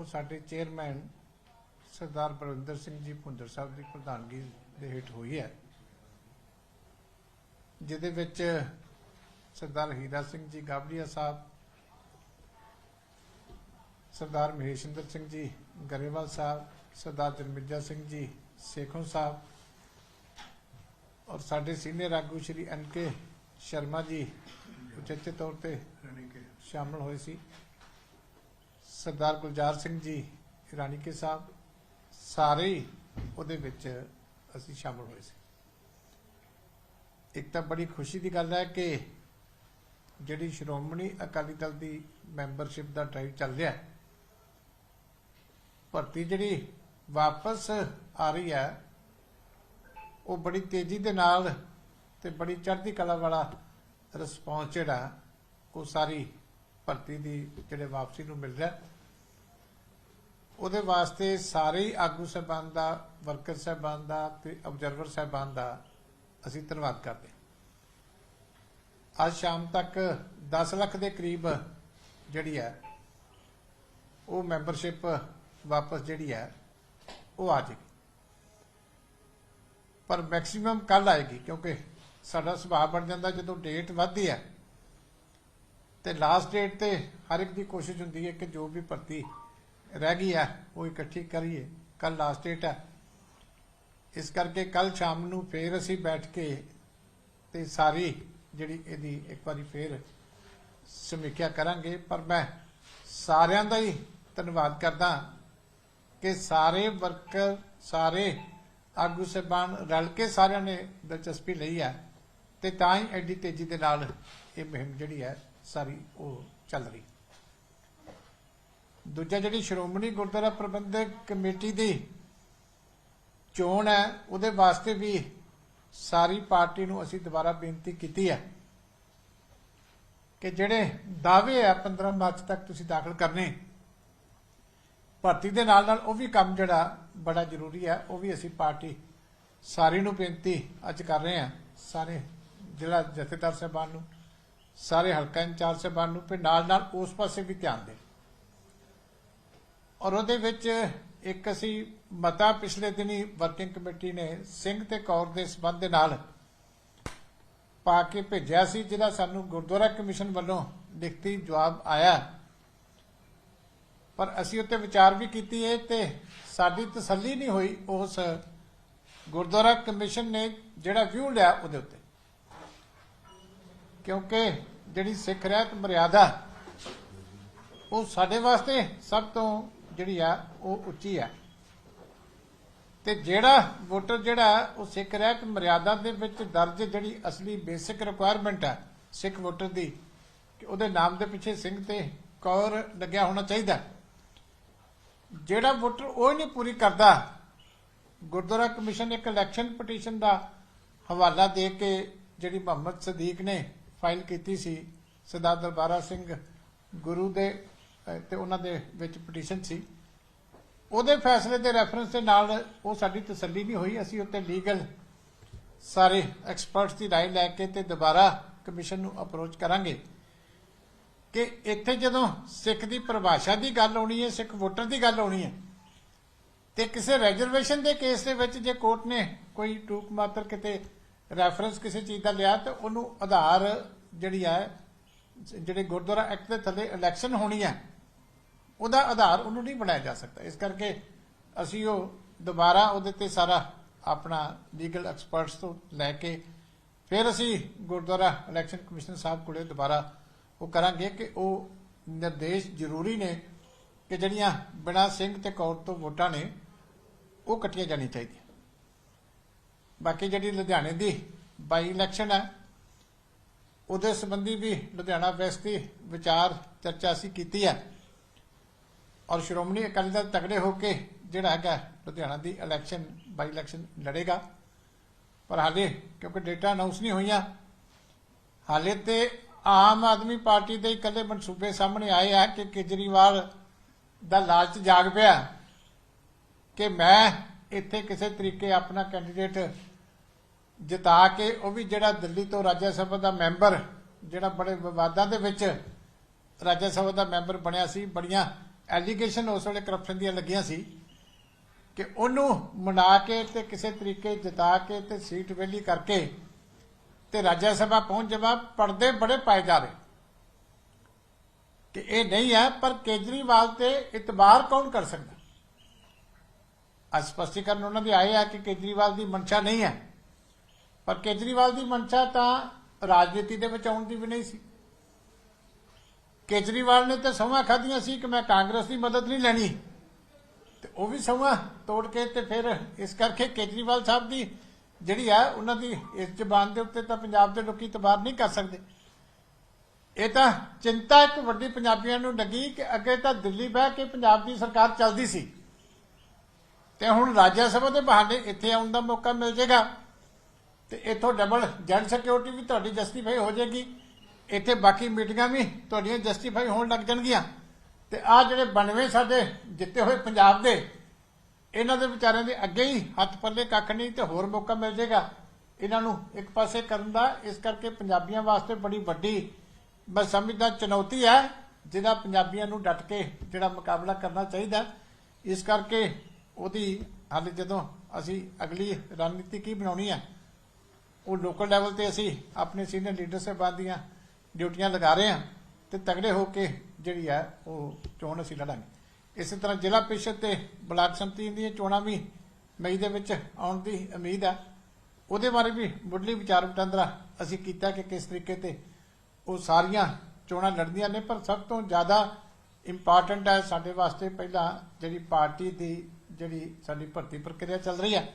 ਉਹ ਸਾਡੇ ਚੇਅਰਮੈਨ ਸਰਦਾਰ ਬਲਵਿੰਦਰ ਸਿੰਘ ਜੀ ਭੁੰਦਰ ਸਾਹਿਬ ਦੀ ਪ੍ਰਧਾਨਗੀ ਦੇ ਹੇਠ ਹੋਈ ਹੈ ਜਿਹਦੇ ਵਿੱਚ ਸਰਦਾਰ ਹੀਰਾ ਸਿੰਘ ਜੀ ਗਾਬੜੀਆ ਸਾਹਿਬ ਸਰਦਾਰ ਮਹੇਸ਼ਿੰਦਰ ਸਿੰਘ ਜੀ ਗਰੇਵਾਲ ਸਾਹਿਬ ਸਰਦਾਰ ਜਰਮਿੱਜਾ ਸਿੰਘ ਜੀ ਸੇਖੋਂ ਸਾਹਿਬ ਔਰ ਸਾਡੇ ਸੀਨੀਅਰ ਆਗੂ ਸ਼੍ਰੀ ਐਨ ਕੇ ਸ਼ਰਮਾ ਜੀ ਉਚੇਚੇ ਤੌਰ ਤੇ ਸ਼ਾਮਲ ਹੋਏ ਸੀ। ਸਰਦਾਰ ਗੁਲਜ਼ਾਰ ਸਿੰਘ ਜੀ ਰਾਣੀ ਕੇ ਸਾਹਿਬ, ਸਾਰੇ ਹੀ ਉਹਦੇ ਵਿੱਚ ਅਸੀਂ ਸ਼ਾਮਲ ਹੋਏ ਸੀ। ਇੱਕ ਤਾਂ ਬੜੀ ਖੁਸ਼ੀ ਦੀ ਗੱਲ ਹੈ ਕਿ ਜਿਹੜੀ ਸ਼੍ਰੋਮਣੀ ਅਕਾਲੀ ਦਲ ਦੀ ਮੈਂਬਰਸ਼ਿਪ ਦਾ ਡਰਾਈਵ ਚੱਲ ਰਿਹਾ ਹੈ, ਭਰਤੀ ਜਿਹੜੀ ਵਾਪਸ ਆ ਰਹੀ ਹੈ, ਉਹ ਬੜੀ ਤੇਜ਼ੀ ਦੇ ਨਾਲ ਤੇ ਬੜੀ ਚੜ੍ਹਦੀ ਕਲਾ ਵਾਲਾ ਰਿਸਪੌਂਸ ਜਿਹੜਾ, ਉਹ ਸਾਰੀ ਭਰਤੀ ਦੀ ਜਿਹੜੇ ਵਾਪਸੀ ਨੂੰ ਮਿਲ ਰਿਹਾ ਉਹਦੇ ਵਾਸਤੇ ਸਾਰੇ ਹੀ ਆਗੂ ਸਾਹਿਬਾਨ ਦਾ, ਵਰਕਰ ਸਾਹਿਬਾਨ ਦਾ ਤੇ ਆਬਜ਼ਰਵਰ ਸਾਹਿਬਾਨ ਦਾ ਅਸੀਂ ਧੰਨਵਾਦ ਕਰਦੇ ਅੱਜ ਸ਼ਾਮ ਤੱਕ 10 ਲੱਖ ਦੇ ਕਰੀਬ ਜਿਹੜੀ ਹੈ, ਉਹ ਮੈਂਬਰਸ਼ਿਪ ਵਾਪਸ ਜਿਹੜੀ ਹੈ, ਉਹ ਆ ਜਾਏਗੀ। ਪਰ ਮੈਕਸਿਮਮ ਕੱਲ ਆਏਗੀ ਕਿਉਂਕਿ ਸਾਡਾ ਸੁਭਾਅ ਬਣ ਜਾਂਦਾ ਜਦੋਂ ਡੇਟ ਵੱਧਦੀ ਹੈ। ਤੇ ਲਾਸਟ ਡੇਟ ਤੇ ਹਰ ਇੱਕ ਦੀ ਕੋਸ਼ਿਸ਼ ਹੁੰਦੀ ਹੈ ਕਿ ਜੋ ਵੀ ਭਰਤੀ ਰਹਿ ਗਈ ਹੈ, ਉਹ ਇਕੱਠੀ ਕਰੀਏ। ਕੱਲ ਲਾਸਟ ਡੇਟ ਹੈ। ਇਸ ਕਰਕੇ ਕੱਲ ਸ਼ਾਮ ਨੂੰ ਫੇਰ ਅਸੀਂ ਬੈਠ ਕੇ ਤੇ ਸਾਰੀ ਜਿਹੜੀ ਇਹਦੀ ਇੱਕ ਵਾਰੀ ਫੇਰ ਸਮੀਖਿਆ ਕਰਾਂਗੇ। ਪਰ ਮੈਂ ਸਾਰਿਆਂ ਦਾ ਹੀ ਧੰਨਵਾਦ ਕਰਦਾ ਕਿ ਸਾਰੇ ਵਰਕਰ ਸਾਰੇ ਆਗੂ ਸਹਿਬਾਨ ਰਲ ਕੇ ਸਾਰਿਆਂ ਨੇ ਦਿਲਚਸਪੀ ਲਈ ਹੈ ਤੇ ਤਾਂ ਹੀ ਐਡੀ ਤੇਜ਼ੀ ਦੇ ਨਾਲ ਇਹ ਮੁਹਿੰਮ ਜਿਹੜੀ ਹੈ ਸਾਰੀ ਉਹ ਚੱਲ ਰਹੀ। ਦੂਜਾ ਜਿਹੜੀ ਸ਼੍ਰੋਮਣੀ ਗੁਰਦੁਆਰਾ ਪ੍ਰਬੰਧਕ ਕਮੇਟੀ ਦੀ ਚੋਣ ਹੈ, ਉਹਦੇ ਵਾਸਤੇ ਵੀ ਸਾਰੀ ਪਾਰਟੀ ਨੂੰ ਅਸੀਂ ਦੁਬਾਰਾ ਬੇਨਤੀ ਕੀਤੀ ਹੈ ਕਿ ਜਿਹੜੇ ਦਾਅਵੇ ਆ 15 ਮਾਰਚ ਤੱਕ ਤੁਸੀਂ ਦਾਖਲ ਕਰਨੇ, ਭਰਤੀ ਦੇ ਨਾਲ ਨਾਲ ਉਹ ਵੀ ਕੰਮ ਜਿਹੜਾ ਬੜਾ ਜ਼ਰੂਰੀ ਹੈ, ਉਹ ਵੀ ਅਸੀਂ ਪਾਰਟੀ ਸਾਰੀ ਨੂੰ ਬੇਨਤੀ ਅੱਜ ਕਰ ਰਹੇ ਹਾਂ, ਸਾਰੇ ਜ਼ਿਲ੍ਹਾ ਜਥੇਦਾਰ ਸਾਹਿਬਾਨ ਨੂੰ। ਸਾਰੇ ਹਲਕਾ ਇੰਚਾਰਜ ਸਾਹਿਬਾਨ ਨੂੰ ਵੀ ਨਾਲ ਨਾਲ ਉਸ ਪਾਸੇ ਵੀ ਧਿਆਨ ਦੇ ਔਰ ਉਹਦੇ ਵਿੱਚ ਇੱਕ ਅਸੀਂ ਮਤਾ ਪਿਛਲੇ ਦਿਨੀ ਵਰਕਿੰਗ ਕਮੇਟੀ ਨੇ ਸਿੰਘ ਤੇ ਕੌਰ ਦੇ ਸਬੰਧ ਦੇ ਨਾਲ ਪਾ ਕੇ ਭੇਜਿਆ ਸੀ, ਜਿਹਦਾ ਸਾਨੂੰ ਗੁਰਦੁਆਰਾ ਕਮਿਸ਼ਨ ਵੱਲੋਂ ਲਿਖਤੀ ਜਵਾਬ ਆਇਆ। ਪਰ ਅਸੀਂ ਉੱਤੇ ਵਿਚਾਰ ਵੀ ਕੀਤੀ ਹੈ ਤੇ ਸਾਡੀ ਤਸੱਲੀ ਨਹੀਂ ਹੋਈ। ਉਸ ਗੁਰਦੁਆਰਾ ਕਮਿਸ਼ਨ ਨੇ ਜਿਹੜਾ ਵਿਊ ਲਿਆ ਉਹਦੇ ਉੱਤੇ। ਕਿਉਂਕਿ ਜਿਹੜੀ ਸਿੱਖ ਰਹਿਤ ਮਰਿਆਦਾ, ਉਹ ਸਾਡੇ ਵਾਸਤੇ ਸਭ ਤੋਂ ਜਿਹੜੀ ਆ, ਉਹ ਉੱਚੀ ਆ। ਤੇ ਜਿਹੜਾ ਵੋਟਰ ਜਿਹੜਾ, ਉਹ ਸਿੱਖ ਰਹਿਤ ਮਰਿਆਦਾ ਦੇ ਵਿੱਚ ਦਰਜ ਜਿਹੜੀ ਅਸਲੀ ਬੇਸਿਕ ਰਿਕੁਆਇਰਮੈਂਟ ਹੈ ਸਿੱਖ ਵੋਟਰ ਦੀ, ਕਿ ਉਹਦੇ ਨਾਮ ਦੇ ਪਿੱਛੇ ਸਿੰਘ ਤੇ ਕੌਰ ਲੱਗਿਆ ਹੋਣਾ ਚਾਹੀਦਾ। ਜਿਹੜਾ ਵੋਟਰ ਉਹ ਹੀ ਨਹੀਂ ਪੂਰੀ ਕਰਦਾ, ਗੁਰਦੁਆਰਾ ਕਮਿਸ਼ਨ ਇੱਕ ਇਲੈਕਸ਼ਨ ਪਟੀਸ਼ਨ ਦਾ ਹਵਾਲਾ ਦੇ ਕੇ ਜਿਹੜੀ ਮੁਹੰਮਦ ਸਦੀਕ ਨੇ ਫਾਈਲ ਕੀਤੀ ਸੀ ਸਰਦਾਰ ਦਰਬਾਰਾ ਸਿੰਘ ਗੁਰੂ ਦੇ ਅਹ, ਤੇ ਉਹਨਾਂ ਦੇ ਵਿੱਚ ਪਟੀਸ਼ਨ ਸੀ ਉਹਦੇ ਫੈਸਲੇ ਦੇ ਰੈਫਰੈਂਸ ਦੇ ਨਾਲ ਉਹ ਸਾਡੀ ਤਸੱਲੀ ਨਹੀਂ ਹੋਈ ਅਸੀਂ ਉੱਤੇ ਲੀਗਲ ਸਾਰੇ ਐਕਸਪਰਟਸ ਦੀ رائے ਲੈ ਕੇ ਤੇ ਦੁਬਾਰਾ ਕਮਿਸ਼ਨ ਨੂੰ ਅਪਰੋਚ ਕਰਾਂਗੇ ਕਿ ਇੱਥੇ ਜਦੋਂ ਸਿੱਖ ਦੀ ਪਰਿਭਾਸ਼ਾ ਦੀ ਗੱਲ ਆਉਣੀ ਹੈ ਸਿੱਖ ਵੋਟਰ ਦੀ ਗੱਲ ਆਉਣੀ ਹੈ ਤੇ ਕਿਸੇ ਰੈਜ਼ਰਵੇਸ਼ਨ ਦੇ ਕੇਸ ਦੇ ਵਿੱਚ ਜੇ ਕੋਰਟ ਨੇ ਕੋਈ ਟੂਕ ਮਾਤਰ ਕਿਤੇ ਰੈਫਰੈਂਸ ਕਿਸੇ ਚੀਜ਼ ਦਾ ਲਿਆ ਤਾਂ ਉਹਨੂੰ ਆਧਾਰ ਜਿਹੜੀ ਹੈ ਜਿਹੜੇ ਗੁਰਦੁਆਰਾ ਐਕਟ ਦੇ ਥੱਲੇ ਇਲੈਕਸ਼ਨ ਹੋਣੀ ਹੈ ਉਹਦਾ ਆਧਾਰ ਉਹਨੂੰ ਨਹੀਂ ਬਣਾਇਆ ਜਾ ਸਕਦਾ। ਇਸ ਕਰਕੇ ਅਸੀਂ ਉਹ ਦੁਬਾਰਾ ਉਹਦੇ ਤੇ ਸਾਰਾ ਆਪਣਾ ਲੀਗਲ ਐਕਸਪਰਟਸ ਤੋਂ ਲੈ ਕੇ ਫਿਰ ਅਸੀਂ ਗੁਰਦੁਆਰਾ ਇਲੈਕਸ਼ਨ ਕਮਿਸ਼ਨ ਸਾਹਿਬ ਕੋਲੇ ਦੁਬਾਰਾ ਉਹ ਕਰਾਂਗੇ ਕਿ ਉਹ ਨਿਰਦੇਸ਼ ਜ਼ਰੂਰੀ ਨੇ ਕਿ ਜਿਹੜੀਆਂ ਬਿਨਾਂ ਸਿੰਘ ਤੇ ਕੌਰ ਤੋਂ ਵੋਟਾਂ ਨੇ, ਉਹ ਕੱਟੀਆਂ ਜਾਣੀ ਚਾਹੀਦੀਆਂ। ਬਾਕੀ ਜਿਹੜੀ ਲੁਧਿਆਣੇ ਦੀ ਬਾਈ ਇਲੈਕਸ਼ਨ ਹੈ, ਉਹਦੇ ਸੰਬੰਧੀ ਵੀ ਲੁਧਿਆਣਾ ਵੈਸਟ ਦੀ ਵਿਚਾਰ ਚਰਚਾ ਅਸੀਂ ਕੀਤੀ ਹੈ। ਔਰ ਸ਼੍ਰੋਮਣੀ ਅਕਾਲੀ ਦਲ ਤਗੜੇ ਹੋ ਕੇ ਜਿਹੜਾ ਹੈਗਾ ਲੁਧਿਆਣਾ ਦੀ ਇਲੈਕਸ਼ਨ ਬਾਈ ਇਲੈਕਸ਼ਨ ਲੜੇਗਾ। ਪਰ ਹਾਲੇ ਕਿਉਂਕਿ ਡੇਟਾ ਅਨਾਉਂਸ ਨਹੀਂ ਹੋਈਆਂ, ਹਾਲੇ ਤੇ ਆਮ ਆਦਮੀ ਪਾਰਟੀ ਦੇ ਇਕੱਲੇ ਮਨਸੂਬੇ ਸਾਹਮਣੇ ਆਏ ਆ ਕਿ ਕੇਜਰੀਵਾਲ ਦਾ ਲਾਲਚ ਜਾਗ ਪਿਆ ਕਿ ਮੈਂ ਇੱਥੇ ਕਿਸੇ ਤਰੀਕੇ ਆਪਣਾ ਕੈਂਡੀਡੇਟ ਜਿਤਾ ਕੇ ਉਹ ਵੀ ਜਿਹੜਾ ਦਿੱਲੀ ਤੋਂ ਰਾਜ ਸਭਾ ਦਾ ਮੈਂਬਰ, ਜਿਹੜਾ ਬੜੇ ਵਿਵਾਦਾਂ ਦੇ ਵਿੱਚ ਰਾਜ ਸਭਾ ਦਾ ਮੈਂਬਰ ਬਣਿਆ ਸੀ, ਬੜੀਆਂ ਐਲੀਗੇਸ਼ਨ ਉਸ ਵੇਲੇ ਕਰਪਸ਼ਨ ਦੀਆਂ ਲੱਗੀਆਂ ਸੀ ਕਿ ਉਹਨੂੰ ਮਨਾ ਕੇ ਤੇ ਕਿਸੇ ਤਰੀਕੇ ਜਿਤਾ ਕੇ ਤੇ ਸੀਟ ਵੇਲੀ ਕਰਕੇ ਤੇ ਰਾਜ ਸਭਾ ਪਹੁੰਚ ਜਾਵਾ ਪਰਦੇ ਬੜੇ ਪਾਏ ਜਾ ਰਹੇ। ਕਿ ਇਹ ਨਹੀਂ ਹੈ, ਪਰ ਕੇਜਰੀਵਾਲ ਤੇ ਇਤਬਾਰ ਕੌਣ ਕਰ ਸਕਦਾ? ਅੱਜ ਸਪਸ਼ਟੀਕਰਨ ਉਹਨਾਂ ਦੇ ਆਏ ਆ ਕਿ ਕੇਜਰੀਵਾਲ ਦੀ ਮਨਸ਼ਾ ਨਹੀਂ ਹੈ। ਪਰ ਕੇਜਰੀਵਾਲ ਦੀ ਮਨਸ਼ਾ ਤਾਂ ਰਾਜਨੀਤੀ ਦੇ ਵਿੱਚ ਆਉਣ ਦੀ ਵੀ ਨਹੀਂ ਸੀ। ਕੇਜਰੀਵਾਲ ਨੇ ਤਾਂ ਸਮਾਂ ਖਾਧੀਆਂ ਸੀ ਕਿ ਮੈਂ ਕਾਂਗਰਸ ਦੀ ਮਦਦ ਨਹੀਂ ਲੈਣੀ। ਤੇ ਉਹ ਵੀ ਸਮਾਂ ਤੋੜ ਕੇ ਤੇ ਫਿਰ ਇਸ ਕਰਕੇ ਕੇਜਰੀਵਾਲ ਸਾਹਿਬ ਦੀ ਜਿਹੜੀ ਆ, ਉਹਨਾਂ ਦੀ ਇਸ ਜ਼ਬਾਨ ਦੇ ਉੱਤੇ ਤਾਂ ਪੰਜਾਬ ਦੇ ਲੋਕੀ ਇਤਬਾਰ ਨਹੀਂ ਕਰ ਸਕਦੇ। ਇਹ ਤਾਂ ਚਿੰਤਾ ਇੱਕ ਵੱਡੀ ਪੰਜਾਬੀਆਂ ਨੂੰ ਲੱਗੀ ਕਿ ਅੱਗੇ ਤਾਂ ਦਿੱਲੀ ਬਹਿ ਕੇ ਪੰਜਾਬ ਦੀ ਸਰਕਾਰ ਚੱਲਦੀ ਸੀ। ਤੇ ਹੁਣ ਰਾਜ ਸਭਾ ਦੇ ਬਹਾਨੇ ਇੱਥੇ ਆਉਣ ਦਾ ਮੌਕਾ ਮਿਲ ਜਾਏਗਾ ਤੇ ਇੱਥੋਂ ਡਬਲ ਜਨ ਸਿਕਿਉਰਿਟੀ ਵੀ ਤੁਹਾਡੀ ਜਸਟੀਫਾਈ ਹੋ ਜਾਏਗੀ। ਇੱਥੇ ਬਾਕੀ ਮੀਟਿੰਗਾਂ ਵੀ ਤੁਹਾਡੀਆਂ ਜਸਟੀਫਾਈ ਹੋਣ ਲੱਗ ਜਾਣਗੀਆਂ। ਤੇ ਆ ਜਿਹੜੇ 92 ਸਾਡੇ ਜਿੱਤੇ ਹੋਏ ਪੰਜਾਬ ਦੇ, ਇਹਨਾਂ ਦੇ ਵਿਚਾਰਿਆਂ ਦੇ ਅੱਗੇ ਹੀ ਹੱਥ ਪੱਲੇ ਕੱਖ ਨਹੀਂ ਤੇ ਹੋਰ ਮੌਕਾ ਮਿਲ ਜਾਏਗਾ। ਇਹਨਾਂ ਨੂੰ ਇੱਕ ਪਾਸੇ ਕਰਨ ਦਾ, ਇਸ ਕਰਕੇ ਪੰਜਾਬੀਆਂ ਵਾਸਤੇ ਬੜੀ ਵੱਡੀ ਮੈਂ ਸਮਝਦਾ ਚੁਣੌਤੀ ਹੈ, ਜਿਹਦਾ ਪੰਜਾਬੀਆਂ ਨੂੰ ਡਟ ਕੇ ਜਿਹੜਾ ਮੁਕਾਬਲਾ ਕਰਨਾ ਚਾਹੀਦਾ ਇਸ ਕਰਕੇ ਉਹਦੀ ਹਾਲੇ ਜਦੋਂ ਅਸੀਂ ਅਗਲੀ ਰਣਨੀਤੀ ਕੀ ਬਣਾਉਣੀ ਹੈ ਉਹ ਲੋਕਲ ਲੈਵਲ ਤੇ ਅਸੀਂ ਆਪਣੇ ਸੀਨੀਅਰ ਲੀਡਰ ਸਾਹਿਬਾਨ ਦੀਆਂ ਡਿਊਟੀਆਂ ਲਗਾ ਰਹੇ ਹਾਂ ਤੇ ਤਗੜੇ ਹੋ ਕੇ ਜਿਹੜੀ ਹੈ ਉਹ ਚੋਣ ਅਸੀਂ ਲੜਾਂਗੇ। ਇਸੇ ਤਰ੍ਹਾਂ ਜ਼ਿਲ੍ਹਾ ਪ੍ਰੀਸ਼ਦ ਤੇ ਬਲਾਕ ਸੰਮਤੀ ਦੀਆਂ ਚੋਣਾਂ ਵੀ ਮਈ ਦੇ ਵਿੱਚ ਆਉਣ ਦੀ ਉਮੀਦ ਹੈ ਉਹਦੇ ਬਾਰੇ ਵੀ ਮੁੱਢਲੀ ਵਿਚਾਰ ਵਟਾਂਦਰਾ ਅਸੀਂ ਕੀਤਾ ਕਿ ਕਿਸ ਤਰੀਕੇ ਤੇ ਉਹ ਸਾਰੀਆਂ ਚੋਣਾਂ ਲੜਦੀਆਂ ਨੇ, ਪਰ ਸਭ ਤੋਂ ਜ਼ਿਆਦਾ ਇੰਪੋਰਟੈਂਟ ਹੈ ਸਾਡੇ ਵਾਸਤੇ ਪਹਿਲਾਂ ਜਿਹੜੀ ਪਾਰਟੀ ਦੀ ਜਿਹੜੀ ਸਾਡੀ ਭਰਤੀ ਪ੍ਰਕਿਰਿਆ ਚੱਲ ਰਹੀ ਹੈ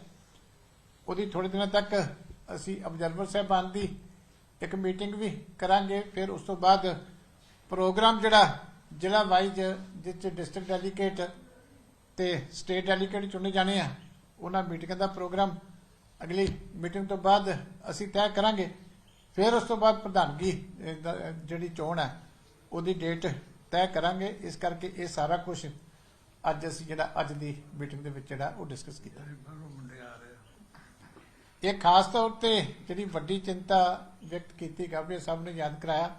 ਉਹਦੀ ਥੋੜੇ ਦਿਨਾਂ ਤੱਕ ਅਸੀਂ ਅਬਜ਼ਰਵਰ ਸਾਹਿਬਾਨ ਦੀ ਇੱਕ ਮੀਟਿੰਗ ਵੀ ਕਰਾਂਗੇ, ਫਿਰ ਉਸ ਤੋਂ ਬਾਅਦ ਪ੍ਰੋਗਰਾਮ ਜਿਹੜਾ ਜ਼ਿਲ੍ਹਾ ਵਾਈਜ਼ ਜਿਸ ਚ ਡਿਸਟ੍ਰਿਕਟ ਡੈਲੀਗੇਟ ਤੇ ਸਟੇਟ ਡੈਲੀਗੇਟ ਚੁਣੇ ਜਾਣੇ ਆ, ਉਹਨਾਂ ਮੀਟਿੰਗਾਂ ਦਾ ਪ੍ਰੋਗਰਾਮ ਅਗਲੀ ਮੀਟਿੰਗ ਤੋਂ ਬਾਅਦ ਅਸੀਂ ਤੈਅ ਕਰਾਂਗੇ। ਫਿਰ ਉਸ ਤੋਂ ਬਾਅਦ ਪ੍ਰਧਾਨਗੀ ਜਿਹੜੀ ਚੋਣ ਹੈ ਉਹਦੀ ਡੇਟ ਤੈਅ ਕਰਾਂਗੇ। ਇਸ ਕਰਕੇ ਇਹ ਸਾਰਾ ਕੁਝ ਅੱਜ ਅਸੀਂ ਜਿਹੜਾ ਅੱਜ ਦੀ ਮੀਟਿੰਗ ਦੇ ਵਿੱਚ ਜਿਹੜਾ ਉਹ ਡਿਸਕਸ ਕੀਤਾ। ਇਹ ਖਾਸ ਤੌਰ ਤੇ ਜਿਹੜੀ ਵੱਡੀ ਚਿੰਤਾ ਵਿਅਕਤ ਕੀਤੀ ਗਵਰਨਰ ਸਾਹਿਬ ਨੇ ਯਾਦ ਕਰਾਇਆ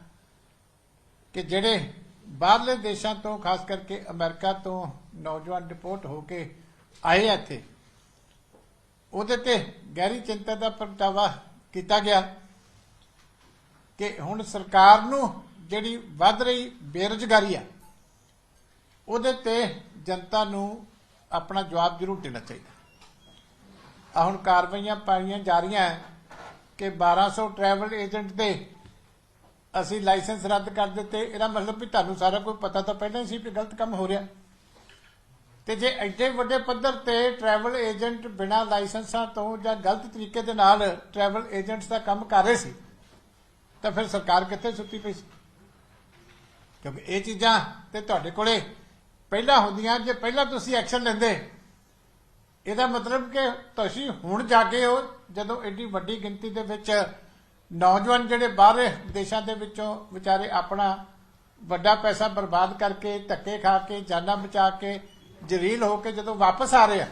ਕਿ ਜਿਹੜੇ ਬਾਹਰਲੇ ਦੇਸ਼ਾਂ ਤੋਂ, ਖਾਸ ਕਰਕੇ ਅਮਰੀਕਾ ਤੋਂ ਨੌਜਵਾਨ ਡਿਪੋਰਟ ਹੋ ਕੇ ਆਏ ਆ ਇੱਥੇ, ਉਹਦੇ ਤੇ ਗਹਿਰੀ ਚਿੰਤਾ ਦਾ ਪ੍ਰਗਟਾਵਾ ਕੀਤਾ ਗਿਆ ਕਿ ਹੁਣ ਸਰਕਾਰ ਨੂੰ ਜਿਹੜੀ ਵੱਧ ਰਹੀ ਬੇਰੁਜ਼ਗਾਰੀ ਆ, ਉਹਦੇ ਤੇ ਜਨਤਾ ਨੂੰ ਆਪਣਾ ਜਵਾਬ ਜ਼ਰੂਰ ਦੇਣਾ ਚਾਹੀਦਾ। ਆ ਹੁਣ ਕਾਰਵਾਈਆਂ ਪਾਈਆਂ ਜਾ ਰਹੀਆਂ ਹੈ ਕਿ 1200 ਟਰੈਵਲ ਏਜੰਟ ਦੇ ਅਸੀਂ ਲਾਇਸੈਂਸ ਰੱਦ ਕਰ ਦਿੱਤੇ। ਇਹਦਾ ਮਤਲਬ ਵੀ ਤੁਹਾਨੂੰ ਸਾਰਾ ਕੁਝ ਪਤਾ ਤਾਂ ਪਹਿਲਾਂ ਹੀ ਸੀ ਕਿ ਗਲਤ ਕੰਮ ਹੋ ਰਿਹਾ। ਤੇ ਜੇ ਐਡੇ ਵੱਡੇ ਪੱਧਰ ਤੇ ਟਰੈਵਲ ਏਜੰਟ ਬਿਨਾਂ ਲਾਇਸੈਂਸਾਂ ਤੋਂ ਜਾਂ ਗਲਤ ਤਰੀਕੇ ਦੇ ਨਾਲ ਟਰੈਵਲ ਏਜੰਟਸ ਦਾ ਕੰਮ ਕਰ ਰਹੇ ਸੀ, ਤਾਂ ਫਿਰ ਸਰਕਾਰ ਕਿੱਥੇ ਸੁੱਤੀ ਪਈ ਸੀ? ਕਿਉਂਕਿ ਇਹ ਚੀਜ਼ਾਂ ਤੇ ਤੁਹਾਡੇ ਕੋਲੇ ਪਹਿਲਾਂ ਹੁੰਦੀਆਂ, ਜੇ ਪਹਿਲਾਂ ਤੁਸੀਂ ਐਕਸ਼ਨ ਲੈਂਦੇ ਇਹਦਾ ਮਤਲਬ ਕਿ ਤੁਸੀਂ ਹੁਣ ਜਾਗੇ ਹੋ ਜਦੋਂ ਐਡੀ ਵੱਡੀ ਗਿਣਤੀ ਦੇ ਵਿੱਚ ਨੌਜਵਾਨ ਜਿਹੜੇ ਬਾਹਰ ਦੇਸ਼ਾਂ ਦੇ ਵਿੱਚੋਂ ਵਿਚਾਰੇ ਆਪਣਾ ਵੱਡਾ ਪੈਸਾ ਬਰਬਾਦ ਕਰਕੇ, ਧੱਕੇ ਖਾ ਕੇ, ਜਾਨਾਂ ਬਚਾ ਕੇ ਜਲੀਲ ਹੋ ਕੇ ਜਦੋਂ ਵਾਪਸ ਆ ਰਹੇ ਆ,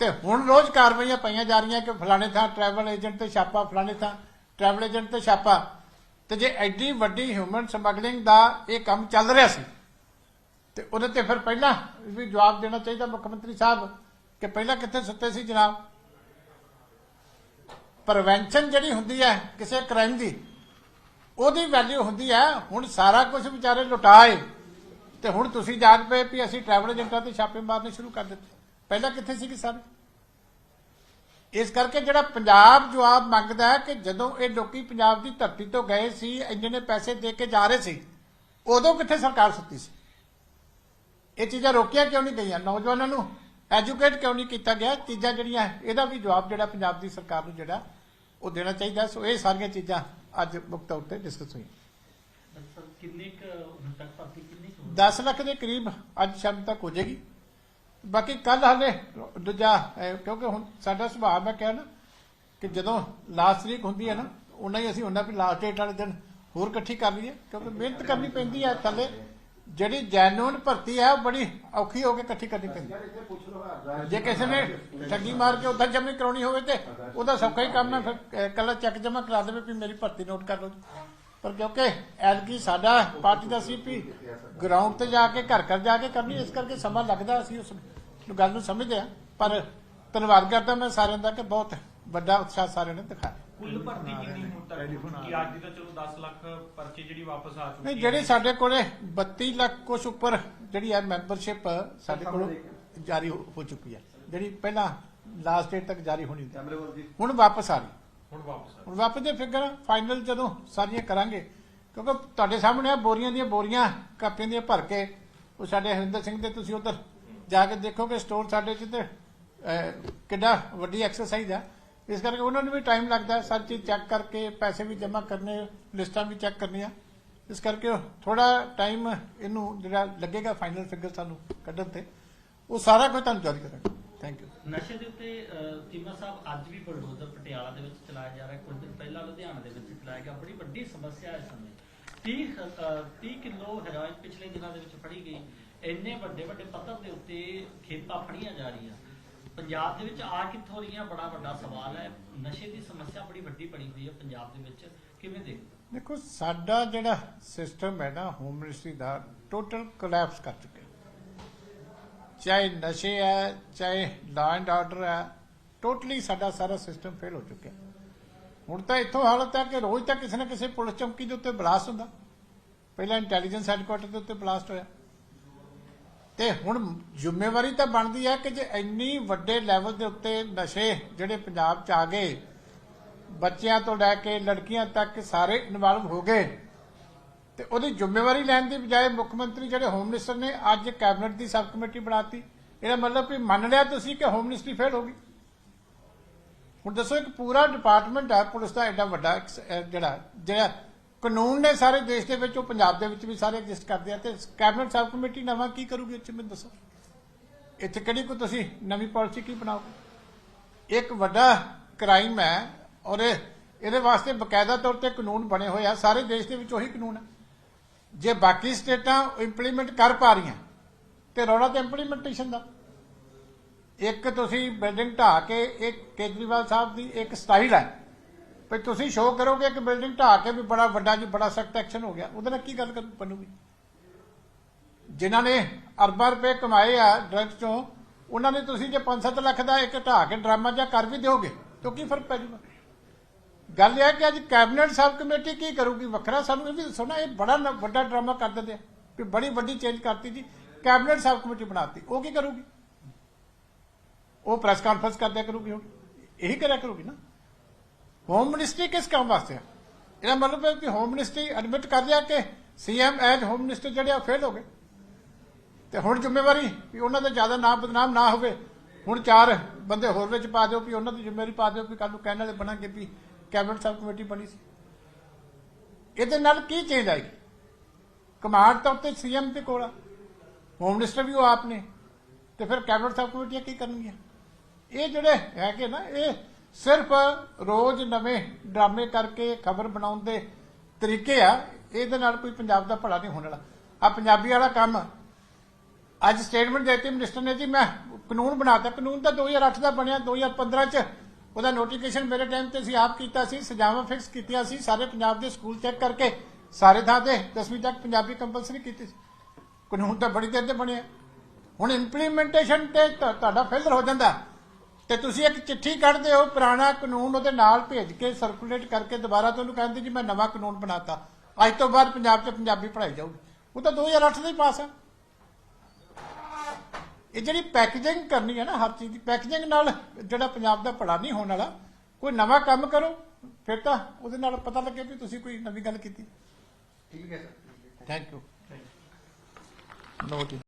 ਤੇ ਹੁਣ ਰੋਜ਼ ਕਾਰਵਾਈਆਂ ਪਈਆਂ ਜਾ ਰਹੀਆਂ ਕਿ ਫਲਾਣੇ ਥਾਂ ਟਰੈਵਲ ਏਜੰਟ ਤੇ ਛਾਪਾ, ਫਲਾਣੇ ਥਾਂ ਟਰੈਵਲ ਏਜੰਟ ਤੇ ਛਾਪਾ, ਤੇ ਜੇ ਐਡੀ ਵੱਡੀ ਹਿਊਮਨ ਸਮਗਲਿੰਗ ਦਾ ਇਹ ਕੰਮ ਚੱਲ ਰਿਹਾ ਸੀ, ਤੇ ਉਹਦੇ ਤੇ ਫਿਰ ਪਹਿਲਾਂ ਵੀ ਜਵਾਬ ਦੇਣਾ ਚਾਹੀਦਾ ਮੁੱਖ ਮੰਤਰੀ ਸਾਹਿਬ। ਕਿ ਪਹਿਲਾਂ ਕਿੱਥੇ ਸੁੱਤੇ ਸੀ ਜਨਾਬ? ਪ੍ਰੀਵੈਂਸ਼ਨ ਜਿਹੜੀ ਹੁੰਦੀ ਹੈ ਕਿਸੇ ਕ੍ਰਾਈਮ ਦੀ, ਉਹਦੀ ਵੈਲਿਊ ਹੁੰਦੀ ਹੈ, ਹੁਣ ਸਾਰਾ ਕੁਝ ਵਿਚਾਰੇ ਲੁਟਾਏ ਤੇ ਹੁਣ ਤੁਸੀਂ ਜਾਗ ਪਏ ਵੀ ਅਸੀਂ ਟਰੈਵਲ ਏਜੰਟਾਂ ਤੇ ਛਾਪੇ ਮਾਰਨੇ ਸ਼ੁਰੂ ਕਰ ਦਿੱਤੇ। ਪਹਿਲਾਂ ਕਿੱਥੇ ਸੀ ਕਿ ਸਾਰੇ? ਇਸ ਕਰਕੇ ਜਿਹੜਾ ਪੰਜਾਬ ਜਵਾਬ ਮੰਗਦਾ ਹੈ ਕਿ ਜਦੋਂ ਇਹ ਲੋਕੀ ਪੰਜਾਬ ਦੀ ਧਰਤੀ ਤੋਂ ਗਏ ਸੀ, ਇੰਨੇ ਪੈਸੇ ਦੇ ਕੇ ਜਾ ਰਹੇ ਸੀ, ਉਦੋਂ ਕਿੱਥੇ ਸਰਕਾਰ ਸੁੱਤੀ ਸੀ? ਇਹ ਚੀਜ਼ਾਂ ਰੋਕੀਆਂ ਕਿਉਂ ਨਹੀਂ ਗਈਆਂ? ਨੌਜਵਾਨਾਂ ਨੂੰ ਐਜੂਕੇਟ ਕਿਉਂ ਨਹੀਂ ਕੀਤਾ ਗਿਆ? ਚੀਜ਼ਾਂ ਜਿਹੜੀਆਂ ਇਹਦਾ ਵੀ ਜਵਾਬ ਜਿਹੜਾ ਪੰਜਾਬ ਦੀ ਸਰਕਾਰ ਨੂੰ ਜਿਹੜਾ ਉਹ ਦੇਣਾ ਚਾਹੀਦਾ। ਸੋ ਇਹ ਸਾਰੀਆਂ ਚੀਜ਼ਾਂ ਅੱਜ ਮੁੱਖ ਤੌਰ ਤੇ ਡਿਸਕਸ ਹੋਈਆਂ। ਕਿੰਨੇ ਕੁ ਹੁਣ ਤੱਕ ਭਰਤੀ ਕਿੰਨੀ ਕੁ ਹੋਈ? 10 ਲੱਖ ਦੇ ਕਰੀਬ ਅੱਜ ਸ਼ਾਮ ਤੱਕ ਹੋ ਜਾਏਗੀ। ਬਾਕੀ ਕੱਲ ਹਾਲੇ ਦੂਜਾ ਕਿਉਂਕਿ ਹੁਣ ਸਾਡਾ ਸੁਭਾਅ ਮੈਂ ਕਿਹਾ ਨਾ ਕਿ ਜਦੋਂ ਲਾਸਟ ਤਰੀਕ ਹੁੰਦੀ ਹੈ ਨਾ ਉਹਨਾਂ ਹੀ ਅਸੀਂ ਉਹਨਾਂ ਵੀ ਲਾਸਟ ਡੇਟ ਵਾਲੇ ਦਿਨ ਹੋਰ ਇਕੱਠੀ ਕਰ ਲਈਏ ਕਿਉਂਕਿ ਮਿਹਨਤ ਕਰਨੀ ਪੈਂਦੀ ਹੈ ਥੱਲੇ। ਜਿਹੜੀ ਜੈਨੂਨ ਭਰਤੀ ਹੈ ਉਹ ਬੜੀ ਔਖੀ ਹੋ ਕੇ ਇਕੱਠੀ ਕਰਨੀ ਪੈਂਦੀ। ਜੇ ਕਿਸੇ ਨੇ ਠੱਗੀ ਮਾਰ ਕੇ ਉਦਾਂ ਜਮ੍ਹਾਂ ਕਰਾਉਣੀ ਹੋਵੇ ਤੇ ਉਹਦਾ ਸੌਖਾ ਹੀ ਕੰਮ ਹੈ ਫਿਰ ਕੱਲਾ ਚੈੱਕ ਜਮ੍ਹਾਂ ਕਰਾ ਦੇਵੇ ਵੀ ਮੇਰੀ ਭਰਤੀ ਨੋਟ ਕਰ ਲਓ। ਪਰ ਕਿਉਂਕਿ ਐਲਕੀ ਸਾਡਾ ਪਾਰਟੀ ਦਾ ਸੀਪੀ ਗਰਾਊਂਡ ਤੇ ਜਾ ਕੇ ਘਰ ਘਰ ਜਾ ਕੇ ਕਰਨੀ ਇਸ ਕਰਕੇ ਸਮਾਂ ਲੱਗਦਾ ਅਸੀਂ ਉਸ ਗੱਲ ਨੂੰ ਸਮਝਦੇ ਆ ਪਰ ਧੰਨਵਾਦ ਕਰਦਾ ਮੈਂ ਸਾਰਿਆਂ ਦਾ ਕਿ ਬਹੁਤ ਵੱਡਾ ਉਤਸ਼ਾਹ ਸਾਰਿਆਂ ਨੇ ਦਿਖਾਇਆ। ਕੁੱਲ ਭਰਤੀ ਕਿੰਨੀ ਹੁਣ ਤੱਕ। ਕਿ ਅੱਜ ਦੀ ਤਾਂ ਚਲੋ 10 ਲੱਖ ਪਰਚੀ ਜਿਹੜੀ ਵਾਪਸ ਆ ਚੁੱਕੀ ਨਹੀਂ ਜਿਹੜੇ ਸਾਡੇ ਕੋਲੇ 32 ਲੱਖ ਕੁਛ ਉੱਪਰ ਜਿਹੜੀ ਹੈ ਮੈਂਬਰਸ਼ਿਪ ਸਾਡੇ ਕੋਲ ਜਾਰੀ ਹੋ ਚੁੱਕੀ ਹੈ ਜਿਹੜੀ ਪਹਿਲਾਂ ਲਾਸਟ ਡੇਟ ਤੱਕ ਜਾਰੀ ਹੋਣੀ ਸੀ ਹੁਣ ਵਾਪਸ ਆ ਰਹੀ। ਹੁਣ ਵਾਪਸ ਆ ਹੁਣ ਵਾਪਸ ਦੇ ਫਿਗਰ ਫਾਈਨਲ ਜਦੋਂ ਸਾਰੀਆਂ ਕਰਾਂਗੇ ਕਿਉਂਕਿ ਤੁਹਾਡੇ ਸਾਹਮਣੇ ਆ ਬੋਰੀਆਂ ਦੀਆਂ ਬੋਰੀਆਂ ਕਾਪੀਆਂ ਦੀਆਂ ਭਰ ਕੇ ਉਹ ਸਾਡੇ ਹਰਿੰਦਰ ਸਿੰਘ ਦੇ ਤੁਸੀਂ ਉਧਰ ਜਾ ਕੇ ਦੇਖੋਗੇ ਸਟੋਰ ਸਾਡੇ ਚ ਤੇ ਕਿੱਡਾ ਵੱਡੀ ਐਕਸਰਸਾਈਜ਼ ਆ। ਇਸ ਕਰਕੇ ਉਹਨਾਂ ਨੂੰ ਵੀ ਟਾਈਮ ਲੱਗਦਾ ਸਾਰੀ ਚੀਜ਼ ਚੈੱਕ ਕਰਕੇ, ਪੈਸੇ ਵੀ ਜਮ੍ਹਾਂ ਕਰਨੇ, ਲਿਸਟਾਂ ਵੀ ਚੈੱਕ ਕਰਨੀਆਂ। ਇਸ ਕਰਕੇ ਥੋੜਾ ਟਾਈਮ ਇਹਨੂੰ ਜਿਹੜਾ ਲੱਗੇਗਾ ਫਾਈਨਲ ਫਿਗਰ ਸਾਨੂੰ ਕੱਢਣ ਤੇ, ਉਹ ਸਾਰਾ ਕੁਝ ਤੁਹਾਨੂੰ ਜਾਰੀ ਕਰਾਂਗੇ। ਥੈਂਕ ਯੂ ਨਸ਼ੇ ਦੇ ਉੱਤੇ ਚੀਮਾ ਸਾਹਿਬ ਅੱਜ ਵੀ ਬਲਡੋਜ਼ਰ ਪਟਿਆਲਾ ਦੇ ਵਿੱਚ ਚਲਾਇਆ ਜਾ ਰਿਹਾ, ਕੁਝ ਦਿਨ ਪਹਿਲਾਂ ਲੁਧਿਆਣਾ ਦੇ ਵਿੱਚ ਚਲਾਇਆ ਗਿਆ। ਬੜੀ ਵੱਡੀ ਸਮੱਸਿਆ ਹੈ ਇਸ ਸਮੇਂ। 30 30 ਕਿਲੋ ਹੈਰੋਇਨ ਪਿਛਲੇ ਦਿਨਾਂ ਦੇ ਵਿੱਚ ਫੜੀ ਗਈ। ਇੰਨੇ ਵੱਡੇ ਵੱਡੇ ਪੱਧਰ ਦੇ ਉੱਤੇ ਖੇਪਾਂ ਫੜੀਆਂ ਜਾ ਰਹੀਆਂ। ਪੰਜਾਬ ਦੇ ਵਿੱਚ ਆ ਕਿੱਥੋਂ ਰਹੀਆਂ? ਬੜਾ ਵੱਡਾ ਸਵਾਲ ਹੈ। ਨਸ਼ੇ ਦੀ ਸਮੱਸਿਆ ਬੜੀ ਵੱਡੀ ਬਣੀ ਹੋਈ ਹੈ ਪੰਜਾਬ ਦੇ ਵਿੱਚ। ਕਿਵੇਂ ਦੇਖਦੇ ਦੇਖੋ, ਸਾਡਾ ਜਿਹੜਾ ਸਿਸਟਮ ਹੈ ਨਾ ਹੋਮ ਮਿਨਿਸਟਰੀ ਦਾ ਟੋਟਲ ਕੋਲੈਪਸ ਕਰ ਚੁੱਕਿਆ। ਚਾਹੇ ਨਸ਼ੇ ਹੈ, ਚਾਹੇ ਲਾ ਐਂਡ ਆਰਡਰ ਹੈ ਟੋਟਲੀ ਸਾਡਾ ਸਾਰਾ ਸਿਸਟਮ ਫੇਲ ਹੋ ਚੁੱਕਿਆ। ਹੁਣ ਤਾਂ ਇੱਥੋਂ ਹਾਲਤ ਹੈ ਕਿ ਰੋਜ਼ ਤਾਂ ਕਿਸੇ ਨਾ ਕਿਸੇ ਪੁਲਿਸ ਚੌਕੀ ਦੇ ਉੱਤੇ ਬਲਾਸਟ ਹੁੰਦਾ। ਪਹਿਲਾਂ ਇੰਟੈਲੀਜੈਂਸ ਹੈਡਕੁਆਟਰ ਦੇ ਉੱਤੇ ਬਲਾਸਟ ਹੋਇਆ। ਤੇ ਹੁਣ ਜ਼ਿੰਮੇਵਾਰੀ ਤਾਂ ਬਣਦੀ ਹੈ ਕਿ ਜੇ ਇੰਨੀ ਵੱਡੇ ਲੈਵਲ ਦੇ ਉੱਤੇ ਨਸ਼ੇ ਜਿਹੜੇ ਪੰਜਾਬ 'ਚ ਆ ਗਏ, ਬੱਚਿਆਂ ਤੋਂ ਲੈ ਕੇ ਲੜਕੀਆਂ ਤੱਕ ਸਾਰੇ ਇਨਵੋਲਵ ਹੋ ਗਏ, ਤੇ ਉਹਦੀ ਜ਼ਿੰਮੇਵਾਰੀ ਲੈਣ ਦੀ ਬਜਾਏ ਮੁੱਖ ਮੰਤਰੀ ਜਿਹੜੇ ਹੋਮ ਮਿਨਿਸਟਰ ਨੇ ਅੱਜ ਕੈਬਨਿਟ ਦੀ ਸਬ ਕਮੇਟੀ ਬਣਾਤੀ। ਇਹਦਾ ਮਤਲਬ ਵੀ ਮੰਨ ਲਿਆ ਤੁਸੀਂ ਕਿ ਹੋਮ ਮਿਨਿਸਟਰੀ ਫੇਲ ਹੋ ਗਈ। ਹੁਣ ਦੱਸੋ ਇੱਕ ਪੂਰਾ ਡਿਪਾਰਟਮੈਂਟ ਹੈ ਪੁਲਿਸ ਦਾ ਐਡਾ ਵੱਡਾ ਜਿਹੜਾ ਜਿਹੜਾ ਕਾਨੂੰਨ ਨੇ ਸਾਰੇ ਦੇਸ਼ ਦੇ ਵਿੱਚ, ਉਹ ਪੰਜਾਬ ਦੇ ਵਿੱਚ ਵੀ ਸਾਰੇ ਐਗਜ਼ਿਸਟ ਕਰਦੇ ਆ, ਤੇ ਕੈਬਨਿਟ ਸਬ ਕਮੇਟੀ ਨਵਾਂ ਕੀ ਕਰੂਗੀ ਇੱਥੇ ਮੈਨੂੰ ਦੱਸੋ? ਇੱਥੇ ਕਿਹੜੀ ਕੋ ਤੁਸੀਂ ਨਵੀਂ ਪਾਲਿਸੀ ਕੀ ਬਣਾਓਗੇ? ਇੱਕ ਵੱਡਾ ਕ੍ਰਾਈਮ ਹੈ, ਔਰ ਇਹ- ਇਹਦੇ ਵਾਸਤੇ ਬਕਾਇਦਾ ਤੌਰ ਤੇ ਕਾਨੂੰਨ ਬਣੇ ਹੋਏ ਆ, ਸਾਰੇ ਦੇਸ਼ ਦੇ ਵਿੱਚ ਉਹੀ ਕਾਨੂੰਨ ਹੈ ਜੇ ਬਾਕੀ ਸਟੇਟਾਂ ਇੰਪਲੀਮੈਂਟ ਕਰ ਪਾ ਰਹੀਆਂ, ਤੇ ਰੌਲਾ ਤੇ ਇੰਪਲੀਮੈਂਟੇਸ਼ਨ ਦਾ। ਇੱਕ ਤੁਸੀਂ ਬਿਲਡਿੰਗ ਢਾਹ ਕੇ, ਇੱਕ ਕੇਜਰੀਵਾਲ ਸਾਹਿਬ ਦੀ ਇੱਕ ਸਟਾਈਲ ਹੈ। ਵੀ ਤੁਸੀਂ ਸ਼ੋਅ ਕਰੋਗੇ ਕਿ ਬਿਲਡਿੰਗ ਢਾਹ ਕੇ ਵੀ ਬੜਾ ਵੱਡਾ ਜੀ, ਬੜਾ ਸਖਤ ਐਕਸ਼ਨ ਹੋ ਗਿਆ। ਉਹਦੇ ਨਾਲ ਕੀ ਗੱਲ ਕਰ ਬਣੂਗੀ? ਜਿਨ੍ਹਾਂ ਨੇ ਅਰਬਾਂ ਰੁਪਏ ਕਮਾਏ ਆ ਡਰੱਗ ਚੋਂ, ਉਹਨਾਂ ਨੇ ਤੁਸੀਂ ਜੇ 5-7 ਲੱਖ ਦਾ ਇੱਕ ਢਾਹ ਕੇ ਡਰਾਮਾ ਜਾਂ ਕਰ ਵੀ ਦਿਓਗੇ, ਤਾਂ ਕੀ ਫ਼ਰਕ ਪੈ ਜਾਊਗਾ ਗੱਲ ਇਹ ਹੈ ਕਿ ਅੱਜ ਕੈਬਨਿਟ ਸਬ ਕਮੇਟੀ ਕੀ ਕਰੂਗੀ? ਵੱਖਰਾ ਸਾਨੂੰ ਇਹ ਵੀ ਦੱਸੋ ਨਾ, ਇਹ ਬੜਾ ਵੱਡਾ ਡਰਾਮਾ ਕਰ ਦਿੰਦੇ ਆ। ਵੀ ਬੜੀ ਵੱਡੀ ਚੇਂਜ ਕਰਤੀ ਜੀ। ਕੈਬਨਿਟ ਸਬ ਕਮੇਟੀ ਬਣਾਤੀ। ਉਹ ਕੀ ਕਰੂਗੀ? ਉਹ ਪ੍ਰੈਸ ਕਾਨਫਰੰਸ ਕਰਦਿਆ ਕਰੂਗੀ ਹੁਣ। ਇਹੀ ਕਰਿਆ ਕਰੂਗੀ ਨਾ? ਹੋਮ ਮਿਨਿਸਟਰੀ ਕਿਸ ਕੰਮ ਵਾਸਤੇ ਹੈ ਇਹਦਾ ਮਤਲਬ ਹੈ ਕਿ ਹੋਮ ਮਿਨਿਸਟਰੀ ਐਡਮਿਟ ਕਰ ਲਿਆ ਕਿ ਸੀਐਮ ਐਜ ਹੋਮ ਮਿਨਿਸਟਰ ਜਿਹੜੇ ਆ ਫੇਲ ਹੋ ਗਏ। ਤੇ ਹੁਣ ਜ਼ਿੰਮੇਵਾਰੀ ਵੀ ਉਹਨਾਂ ਦਾ ਜ਼ਿਆਦਾ ਨਾਮ ਬਦਨਾਮ ਨਾ ਹੋਵੇ। ਹੁਣ ਚਾਰ ਬੰਦੇ ਹੋਰ ਵਿੱਚ ਪਾ ਦਿਓ ਵੀ ਉਹਨਾਂ ਦੀ ਜ਼ਿੰਮੇਵਾਰੀ ਪਾ ਦਿਓ ਵੀ ਕੱਲ ਨੂੰ ਕਹਿਣ ਵਾਲੇ ਬਣਾਂਗੇ ਵੀ ਕੈਬਨਿਟ ਸਬ ਕਮੇਟੀ ਬਣੀ ਸੀ। ਇਹਦੇ ਨਾਲ ਕੀ ਚੇਂਜ ਆਏਗੀ? ਕਮਾਂਡ ਤਾਂ ਉੱਤੇ ਸੀਐਮ ਦੇ ਕੋਲ ਆ। ਹੋਮ ਮਿਨਿਸਟਰ ਵੀ ਉਹ ਆਪ ਨੇ। ਤੇ ਫਿਰ ਕੈਬਨਿਟ ਸਬ ਕਮੇਟੀਆਂ ਕੀ ਕਰਨਗੀਆਂ? ਇਹ ਜਿਹੜੇ ਹੈਗੇ ਨਾ, ਇਹ ਸਿਰਫ ਰੋਜ਼ ਨਵੇਂ ਡਰਾਮੇ ਕਰਕੇ ਖਬਰ ਬਣਾਉਣ ਦੇ ਤਰੀਕੇ ਆ, ਇਹਦੇ ਨਾਲ ਕੋਈ ਪੰਜਾਬ ਦਾ ਭਲਾ ਨਹੀਂ ਹੋਣ ਵਾਲਾ। ਆ ਪੰਜਾਬੀ ਵਾਲਾ ਕੰਮ, ਅੱਜ ਸਟੇਟਮੈਂਟ ਦਿੱਤੀ ਮਿਨਿਸਟਰ ਨੇ ਜੀ, ਮੈਂ ਕਾਨੂੰਨ ਬਣਾਤਾ, ਕਾਨੂੰਨ ਤਾਂ 2008 ਦਾ ਬਣਿਆ 2015 ਚ ਉਹਦਾ ਨੋਟੀਫਿਕੇਸ਼ਨ ਮੇਰੇ ਟਾਈਮ ਤੇ ਅਸੀਂ ਆਪ ਕੀਤਾ ਸੀ, ਸਜ਼ਾਵਾਂ ਫਿਕਸ ਕੀਤੀਆਂ ਸੀ, ਸਾਰੇ ਪੰਜਾਬ ਦੇ ਸਕੂਲ ਚੈੱਕ ਕਰਕੇ, ਸਾਰੇ ਥਾਂ ਤੇ 10ਵੀਂ ਤੱਕ ਪੰਜਾਬੀ ਕੰਪਲਸਰੀ ਕੀਤੀ ਸੀ। ਕਾਨੂੰਨ ਤਾਂ ਬੜੀ ਦੇਰ ਦੇ ਬਣਿਆ। ਹੁਣ ਇੰਪਲੀਮੈਂਟੇਸ਼ਨ ਤੇ ਤੁਹਾਡਾ ਫੇਲਰ ਹੋ ਜਾਂਦਾ। ਤੇ ਤੁਸੀਂ ਇੱਕ ਚਿੱਠੀ ਕੱਢਦੇ ਹੋ ਪੁਰਾਣਾ ਕਾਨੂੰਨ ਉਹਦੇ ਨਾਲ ਭੇਜ ਕੇ ਸਰਕੂਲੇਟ ਕਰਕੇ ਦੁਬਾਰਾ ਤੁਹਾਨੂੰ ਕਹਿੰਦੇ ਜੀ ਮੈਂ ਨਵਾਂ ਕਾਨੂੰਨ ਬਣਾਤਾ। ਅੱਜ ਤੋਂ ਬਾਅਦ ਪੰਜਾਬ 'ਚ ਪੰਜਾਬੀ ਪੜ੍ਹਾਈ ਜਾਊਗੀ। ਉਹ ਤਾਂ 2008 ਦਾ ਹੀ ਪਾਸ ਆ। ਇਹ ਜਿਹੜੀ ਪੈਕੇਜਿੰਗ ਕਰਨੀ ਹੈ ਨਾ ਹਰ ਚੀਜ਼ ਦੀ ਪੈਕੇਜਿੰਗ ਨਾਲ ਜਿਹੜਾ ਪੰਜਾਬ ਦਾ ਭਲਾ ਨਹੀਂ ਹੋਣ ਵਾਲਾ ਕੋਈ ਨਵਾਂ ਕੰਮ ਕਰੋ ਫਿਰ ਤਾਂ ਉਹਦੇ ਨਾਲ ਪਤਾ ਲੱਗੇ ਵੀ ਤੁਸੀਂ ਕੋਈ ਨਵੀਂ ਗੱਲ ਕੀਤੀ। ਠੀਕ ਹੈ ਸਰ। ਥੈਂਕ ਯੂ ਨੋ ਜੀ।